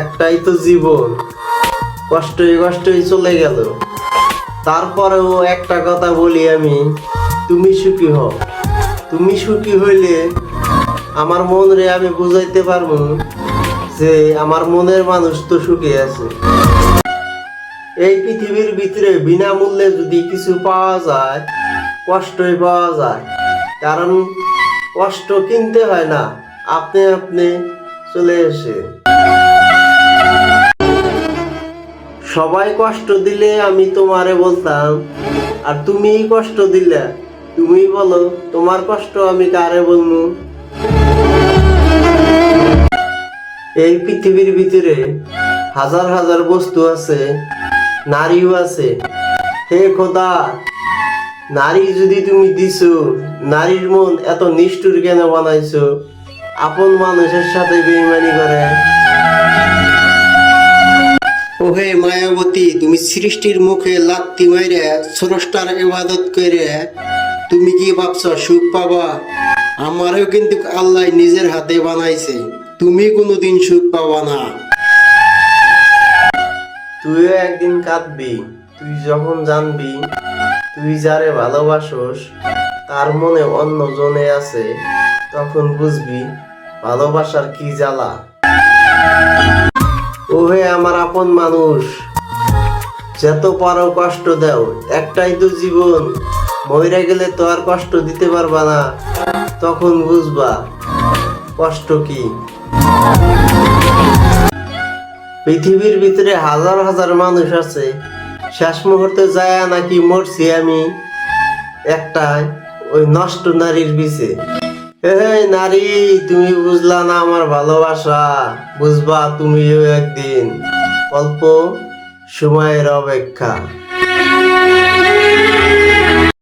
একটাই তো জীবন। কষ্টই কষ্টই চলে গেল। তারপরেও একটা কথা বলি আমি, তুমি সুখী হও। তুমি সুখী হইলে আমার মন রে আমি বুঝাইতে পারব যে আমার মনের মানুষ তো সুখী আছে। এই পৃথিবীর ভিতরে বিনামূল্যে যদি কিছু পাওয়া যায়, কষ্টই পাওয়া যায়। কারণ কষ্ট কিনতে হয় না, আপনি আপনি চলে এসে। সবাই কষ্ট দিলে আমি তোমারে বলতাম, আর তুমি কষ্ট দিলে, তুমি বলো, তোমার কষ্ট আমি কারে বলব এই পৃথিবীর ভিতরে হাজার হাজার বস্তু আছে, নারীও আছে। হে খোদা, নারী যদি তুমি দিছো, নারীর মন এত নিষ্ঠুর কেন বানাইছো? আপন মানুষের সাথে বেইমানি করে। ওহে মায়াবতী, তুমি সৃষ্টির মুখে লাত্তি মাইরে স্রষ্টার ইবাদত করে তুমি কি ভাবছ সুখ পাবা? আমারও কিন্তু আল্লাহ নিজের হাতে বানাইছে, তুমি কোনোদিন সুখ পাবা না। তুইও একদিন কাঁদবি, তুই যখন জানবি, তুই যারে ভালোবাসোস, তার মনে অন্য জনে আছে, তখন বুঝবি ভালোবাসার কি জ্বালা। ওহে আপন মানুষ। যত পারো কষ্ট দাও, একটাই তো জীবন। মরে গেলে তো আর কষ্ট দিতে পারবা না। তখন বুঝবা, কষ্ট কি? পৃথিবীর ভিতরে হাজার হাজার মানুষ আছে। শেষ মুহূর্তে যায় নাকি মরছি আমি। একটাই, ওই নষ্ট নারীর বিছে এই নারী, তুমি বুঝলা না আমার ভালোবাসা। বুঝবা তুমিও একদিন। অল্প সময়ের অপেক্ষা।